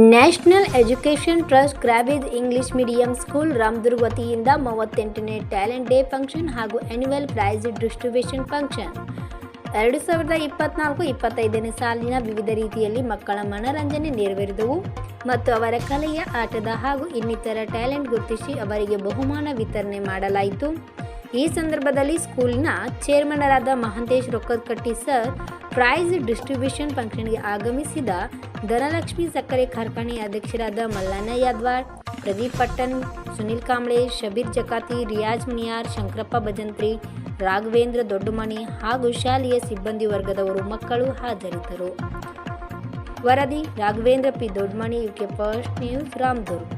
National education trust garbage English medium school Ramadurga ವತಿಯಿಂದ ಮೂವತ್ತೆಂಟನೇ talent day function ಹಾಗೂ annual prize distribution function ಎರಡು ಸಾವಿರದ ಇಪ್ಪತ್ನಾಲ್ಕು ಇಪ್ಪತ್ತೈದನೇ ಸಾಲಿನ ವಿವಿಧ ರೀತಿಯಲ್ಲಿ ಮಕ್ಕಳ ಮನರಂಜನೆ ನೆರವೇರಿದವು ಮತ್ತು ಅವರ ಕಲೆಯ, ಆಟದ ಹಾಗೂ ಇನ್ನಿತರ ಟ್ಯಾಲೆಂಟ್ ಗುರುತಿಸಿ ಅವರಿಗೆ ಬಹುಮಾನ ವಿತರಣೆ ಮಾಡಲಾಯಿತು. ಈ ಸಂದರ್ಭದಲ್ಲಿ ಸ್ಕೂಲಿನ ಚೇರ್ಮನರಾದ Mahantesh Rokkadakatti sir prize distribution ಫಂಕ್ಷನ್ಗೆ ಆಗಮಿಸಿದ ಧನಲಕ್ಷ್ಮಿ ಸಕ್ಕರೆ ಕಾರ್ಖಾನೆ ಅಧ್ಯಕ್ಷರಾದ ಮಲ್ಲಣ್ಣ ಯಾದ್ವಾಡ್ ಪ್ರದೀಪ್ ಪಟ್ಟಣ್, ಸುನಿಲ್ ಕಾಂಬ್ಳೆ, ಶಬೀರ್ ಜಕಾತಿ, ರಿಯಾಜ್ ಮುನಿಯಾರ್ ಶಂಕರಪ್ಪ ಭಜಂತ್ರಿ, ರಾಘವೇಂದ್ರ ದೊಡ್ಡಮಣಿ ಹಾಗೂ ಶಾಲೆಯ ಸಿಬ್ಬಂದಿ ವರ್ಗದವರು ಮಕ್ಕಳು ಹಾಜರಿದ್ದರು. ವರದಿ, Raghavendra P. Doddamani, UK first news, Ramdurg.